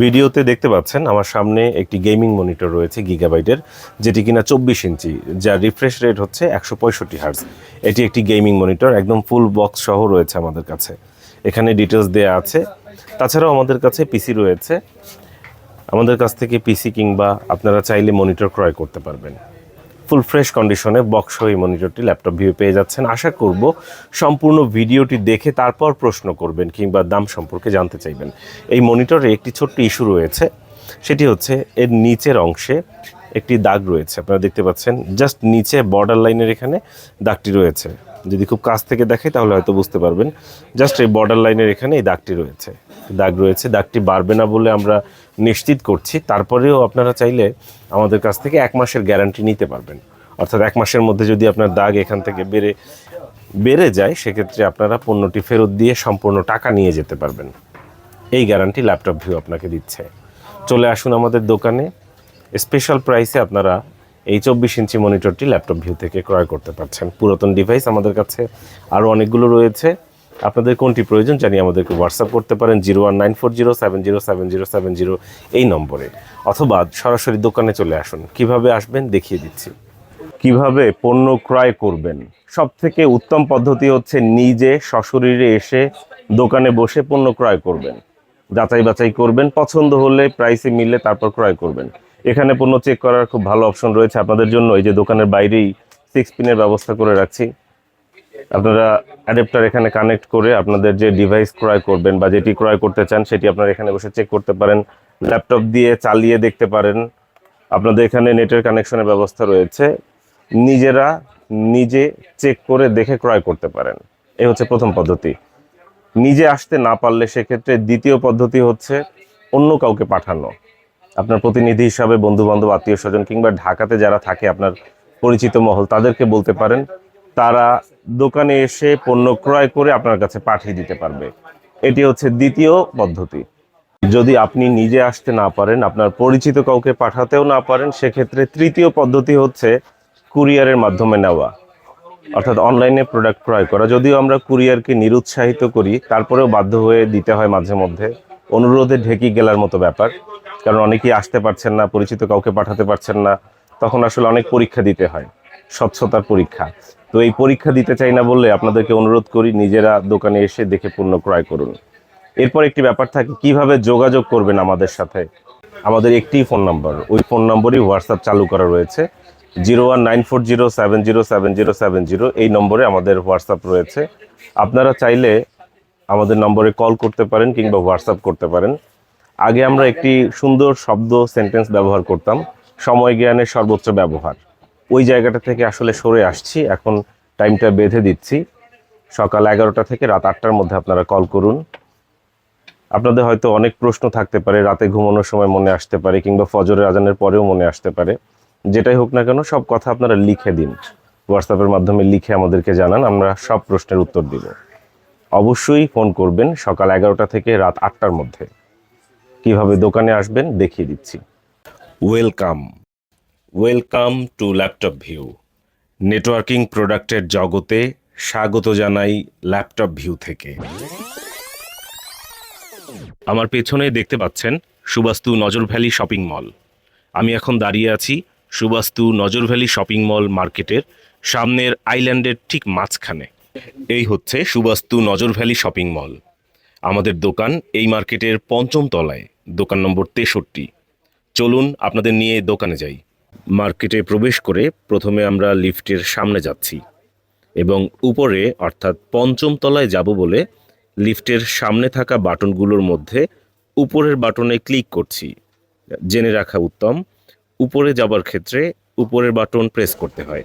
ভিডিওতে দেখতে পাচ্ছেন আমার সামনে একটি গেমিং মনিটর রয়েছে গিগাবাইটের, যেটি কিনা চব্বিশ ইঞ্চি, যার রিফ্রেশ রেট হচ্ছে একশো পঁয়ষট্টি হার্স এটি একটি গেমিং মনিটর, একদম ফুল বক্স সহ রয়েছে আমাদের কাছে। এখানে ডিটেলস দেওয়া আছে। তাছাড়াও আমাদের কাছে পিসি রয়েছে। আমাদের কাছ থেকে পিসি কিংবা আপনারা চাইলে মনিটর ক্রয় করতে পারবেন। ফুল ফ্রেশ কন্ডিশনে বক্স এই মনিটরটি ল্যাপটপ ভিউ পেয়ে যাচ্ছেন। আশা করব সম্পূর্ণ ভিডিওটি দেখে তারপর প্রশ্ন করবেন কিংবা দাম সম্পর্কে জানতে চাইবেন। এই মনিটরে একটি ছোট্ট ইস্যু রয়েছে। সেটি হচ্ছে এর নিচের অংশে একটি দাগ রয়েছে। আপনারা দেখতে পাচ্ছেন, জাস্ট নিচে বর্ডার লাইনের এখানে দাগটি রয়েছে। যদি খুব কাছ থেকে দেখে তাহলে হয়তো বুঝতে পারবেন। জাস্ট এই বর্ডার লাইনের এখানে এই দাগটি রয়েছে। দাগ রয়েছে, দাগটি বাড়বে না বলে আমরা নিশ্চিত করছি। তারপরেও আপনারা চাইলে আমাদের কাছ থেকে এক মাসের গ্যারান্টি নিতে পারবেন। অর্থাৎ এক মাসের মধ্যে যদি আপনার দাগ এখান থেকে বেড়ে বেড়ে যায়, সেক্ষেত্রে আপনারা পণ্যটি ফেরত দিয়ে সম্পূর্ণ টাকা নিয়ে যেতে পারবেন। এই গ্যারান্টি ল্যাপটপ ভিউ আপনাকে দিচ্ছে। চলে আসুন আমাদের দোকানে। স্পেশাল প্রাইসে আপনারা এই চব্বিশ ইঞ্চি মনিটরটি ল্যাপটপ ভিউ থেকে ক্রয় করতে পারছেন। পুরাতন ডিভাইস আমাদের কাছে আরও অনেকগুলো রয়েছে। আপনাদের কোনটি প্রয়োজন জানিয়ে আমাদেরকে হোয়াটসঅ্যাপ করতে পারেন zero one nine four zero, seven zero seven zero seven zero এই নম্বরে। অথবা সরাসরি দোকানে চলে আসুন। কীভাবে আসবেন দেখিয়ে দিচ্ছি। কীভাবে পণ্য ক্রয় করবেন? সব থেকে উত্তম পদ্ধতি হচ্ছে নিজে সশরীরে এসে দোকানে বসে পণ্য ক্রয় করবেন। যাচাই বাছাই করবেন। পছন্দ হলে প্রাইসে মিললে তারপর ক্রয় করবেন। এখানে পণ্য চেক করার খুব ভালো অপশন রয়েছে আপনাদের জন্য। এই যে দোকানের বাইরেই সিক্স পিনের ব্যবস্থা করে রাখছি। আপনারা অ্যাডাপ্টার এখানে কানেক্ট করে আপনাদের যে ডিভাইস ক্রয় করবেন বা যেটি ক্রয় করতে চান, সেটি আপনারা এখানে বসে চেক করতে পারেন। ল্যাপটপ দিয়ে চালিয়ে দেখতে পারেন। আপনাদের এখানে নেটের কানেকশনের ব্যবস্থা রয়েছে। নিজেরা নিজে চেক করে দেখে ক্রয় করতে পারেন। এই হচ্ছে প্রথম পদ্ধতি। নিজে আসতে না পারলে সেক্ষেত্রে দ্বিতীয় পদ্ধতি হচ্ছে অন্য কাউকে পাঠানো। আপনার প্রতিনিধি হিসাবে বন্ধু বান্ধব আত্মীয় স্বজন কিংবা ঢাকাতে যারা থাকে আপনার পরিচিত মহল, তাদেরকে বলতে পারেন, তারা দোকানে এসে পণ্য ক্রয় করে আপনার কাছে পাঠিয়ে দিতে পারবে। এটি হচ্ছে দ্বিতীয় পদ্ধতি। যদি আপনি নিজে আসতে না পারেন, আপনার পরিচিত কাউকে পাঠাতেও না পারেন, সেক্ষেত্রে তৃতীয় পদ্ধতি হচ্ছে কুরিয়ারের মাধ্যমে নেওয়া, অর্থাৎ অনলাইনে প্রোডাক্ট ক্রয় করা। যদিও আমরা কুরিয়ারকে নিরুৎসাহিত করি, তারপরেও বাধ্য হয়ে দিতে হয় মাঝে মধ্যে। অনুরোধে ঢেকি গেলার মতো ব্যাপার। কারণ অনেকেই আসতে পারছেন না, পরিচিত কাউকে পাঠাতে পারছেন না, তখন আসলে অনেক পরীক্ষা দিতে হয়, স্বচ্ছতার পরীক্ষা। তো এই পরীক্ষা দিতে চাই না বললে আপনাদেরকে অনুরোধ করি, নিজেরা দোকানে এসে দেখে পণ্য ক্রয় করুন। এরপর একটি ব্যাপার থাকে, কীভাবে যোগাযোগ করবেন আমাদের সাথে? আমাদের একটি ফোন নাম্বার, ওই ফোন নম্বরই হোয়াটসঅ্যাপ চালু করা রয়েছে, zero one nine four zero seven zero seven zero seven zero, এই নম্বরে আমাদের হোয়াটসঅ্যাপ রয়েছে। আপনারা চাইলে আমাদের নম্বরে কল করতে পারেন কিংবা হোয়াটসঅ্যাপ করতে পারেন। আগে আমরা একটি সুন্দর শব্দ সেন্টেন্স ব্যবহার করতাম, সময় জ্ঞানের সর্বোচ্চ ব্যবহার। ওই জায়গাটা থেকে আসলে সরে আসছি, এখন টাইমটা বেঁধে দিচ্ছি। সকাল এগারোটা থেকে রাত আটটার মধ্যে আপনারা কল করুন। আপনাদের হয়তো অনেক প্রশ্ন থাকতে পারে, রাতে ঘুমানোর সময় মনে আসতে পারে, কিংবা ফজরের আজানের পরেও মনে আসতে পারে। যেটাই হোক না কেন, সব কথা আপনারা লিখে দিন। হোয়াটসঅ্যাপের মাধ্যমে লিখে আমাদেরকে জানান, আমরা সব প্রশ্নের উত্তর দিব। অবশ্যই ফোন করবেন সকাল এগারোটা থেকে রাত আটটার মধ্যে। কীভাবে দোকানে আসবেন দেখিয়ে দিচ্ছি। Welcome welcome to laptop view networking প্রোডাক্টের জগতে স্বাগত জানাই ল্যাপটপ ভিউ থেকে। আমার পেছনে দেখতে পাচ্ছেন সুবাস্তু নজর ভ্যালি শপিং মল। আমি এখন দাঁড়িয়ে আছি সুবাস্তু নজর ভ্যালি শপিং মল মার্কেটের সামনের আইল্যান্ডের ঠিক মাঝখানে। এই হচ্ছে সুবাস্তু নজর ভ্যালি শপিং মল। আমাদের দোকান এই মার্কেটের পঞ্চম তলায়। দোকান নম্বর তেষট্টি। চলুন আপনাদের নিয়ে দোকানে যাই। মার্কেটে প্রবেশ করে প্রথমে আমরা লিফটের সামনে যাচ্ছি এবং উপরে, অর্থাৎ পঞ্চম তলায় যাব বলে লিফটের সামনে থাকা বাটনগুলোর মধ্যে উপরের বাটনে ক্লিক করছি। জেনে রাখা উত্তম, উপরে যাবার ক্ষেত্রে উপরের বাটন প্রেস করতে হয়।